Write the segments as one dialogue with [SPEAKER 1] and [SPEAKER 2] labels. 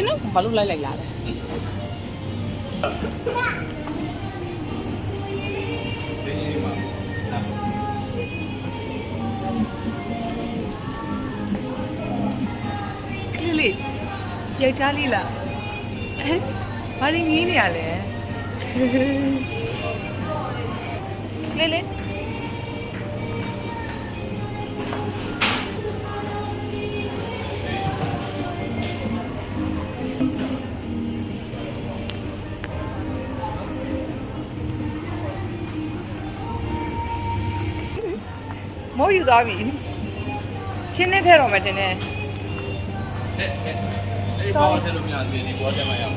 [SPEAKER 1] င်းတော့ဘာလို့လိုက်လိုက်လာလဲကလေးလေးယောက်ျားလေးလားဘာလို့ငင်းနေရလဲကလေးလေး မိုးယူသွားပြီချင်းနဲ့ထဲတော့မယ်တင်တယ်
[SPEAKER 2] တဲ့တဲ့အဲ့ဘောထဲလို့များတယ်ဒီဘောထဲမှာရအောင်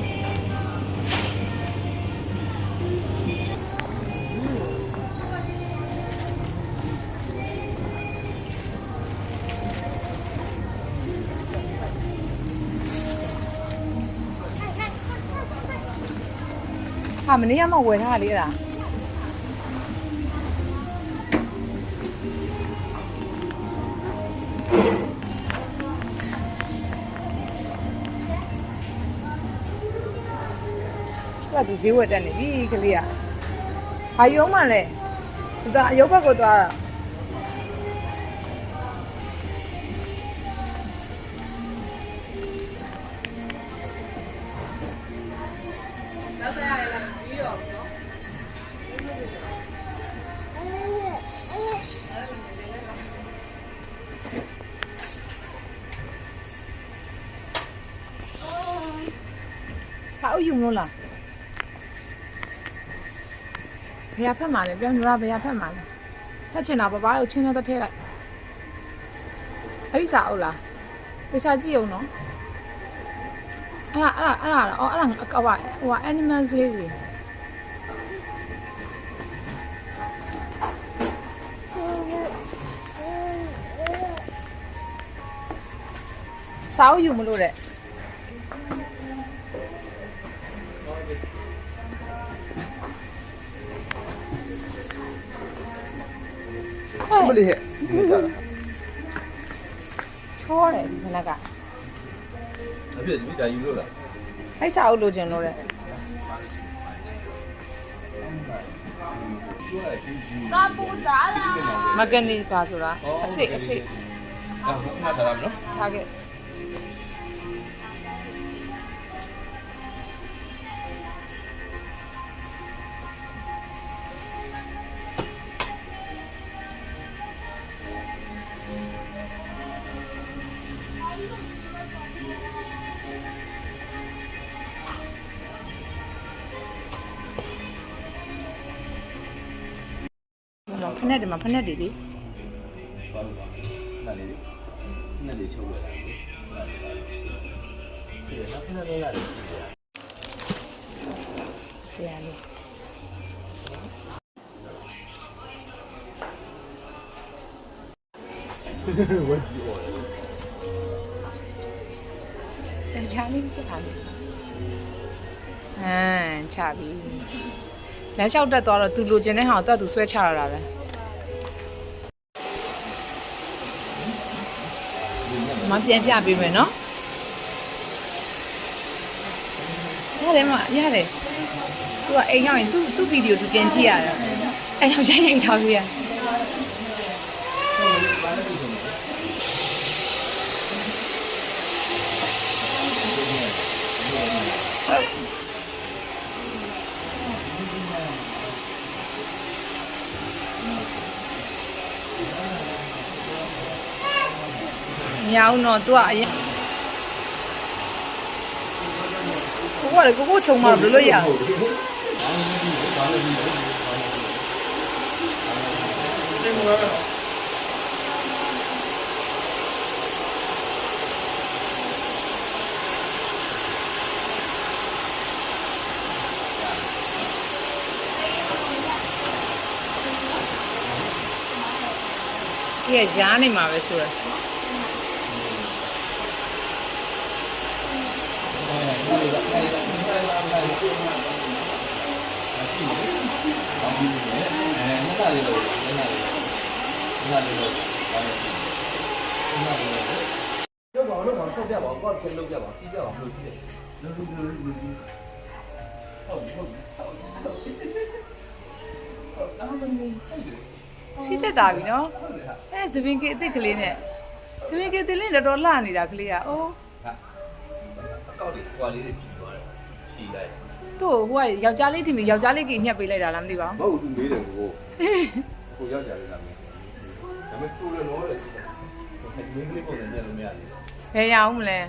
[SPEAKER 1] ဟာမနေ့ကမှဝယ်ထားတာလေအဲ့ဒါ သူကဒီဈေးဝယ်တက်နေပြီကလေးကဟာယုံမှလဲသူကအယုတ်ဘက်ကိုသွားတာစာအုပ်ယူ ဘယ်ရဖက်မှာလဲပြောညရာဘယ်ရဖက်မှာလဲဖက်ချင်တာပပကိုချင်းနဲ့တစ်ထည့်လိုက်အဲ့ဒီစာအုပ်လားတခြားကြည့်အောင်နော်အဲ့ဒါအဲ့ဒါအဲ့ဒါအော်အဲ့ဒါအကောက်ဟိုဟာ animals လေးတွေစာအုပ်ယူမလို့တဲ့
[SPEAKER 2] မလေးဟဲ့ဒီစားတာ
[SPEAKER 1] ချောတယ်ဒီခဏက
[SPEAKER 2] အပြည့်ဒီဒါယူလို့လား
[SPEAKER 1] အဲ့စာအုပ်လိုချင်လို့တဲ့မကန်နီပါဆိုတာအစ်စ်အစ်စ်
[SPEAKER 2] အာဟုတ်မှာစားရမလို့
[SPEAKER 1] ထားခဲ့ က်နဲ့ဒီမှာဖက်နဲ့ဒီလေ
[SPEAKER 2] ဘာလို့ပါနားလေးနားလေးချုပ်ရတာဒီနောက်ခဏလေးရတယ်
[SPEAKER 1] ဆရာလေး
[SPEAKER 2] ဝတ်ကြည့်အော်
[SPEAKER 1] ဆရာလေးဖြစ်ပါလေဟမ်ချပြီလမ်းလျှောက်တက်သွားတော့သူလိုချင်တဲ့ဟာကိုတော့သူဆွဲချရတာပဲ မပြန်ပြပေးမယ်နော်ရတယ်မရတယ်သူကအိမ်ရောက်ရင်သူ့သူ့ဗီဒီယိုသူပြန်ကြည့်ရတယ်အဲ့တော့ရိုက်ရိုက်ထားပြရ မရအောင်တော့ तू ကအရင်ကိုကလေကိုကိုခြုံမှာဘယ်လိုလုပ်ရဒီကရားနေမှာပဲဆိုတော့
[SPEAKER 2] အဲနှစ်သားလေးလို့နှစ်သားလေးနှစ်သားလေးလို့ဘာလဲနှစ်သားလေးလို့
[SPEAKER 3] လောက်ပါလောက်ပါဆောက်ပြ
[SPEAKER 2] ပြပါဦးကိုချက်လုပ်ပြပါစီးပြပါမလို့စီးတယ်လို့လို့လို့လို့စီးဟုတ်ဟုတ်ဟုတ်အာမင်းဟုတ်တယ်
[SPEAKER 1] စီးတက်တာပြီနော်
[SPEAKER 2] ဟုတ်တယ်ဟာ
[SPEAKER 1] အဲဇပင်ကေအစ်စ်ကလေးနဲ့ဇပင်ကေအစ်စ်လေးတော်တော်လှနေတာကလေးอ่ะအိုး
[SPEAKER 2] ဟာအကောက်လေးကွာလေးတွေပြီးသွားတယ် ဖြီးလိုက်
[SPEAKER 1] သူ့ကိုဟိုကယောက်ျားလေးတင်ပြီးယောက်ျားလေးကြီးညှက်ပေးလိုက်တာလားမသိပါ
[SPEAKER 2] မဟုတ်သူမေးတယ်ကိုကိုရောက်ကြတယ်လားမင်းဒါပေမဲ့တူတယ်လို့လေဒီမင်းကလေးပုံစံနဲ့လို့မရဘူး
[SPEAKER 1] ဘူးဘယ်ရအောင်မလဲ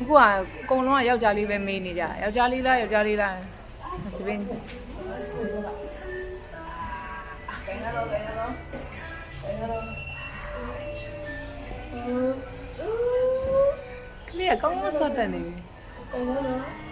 [SPEAKER 1] အခုကအကုန်လုံးကယောက်ျားလေးပဲမေးနေကြယောက်ျားလေးလားယောက်ျားလေးလားဇပင်ကလေးကကောင်းကောင်းစော့တက်နေပြီ Người.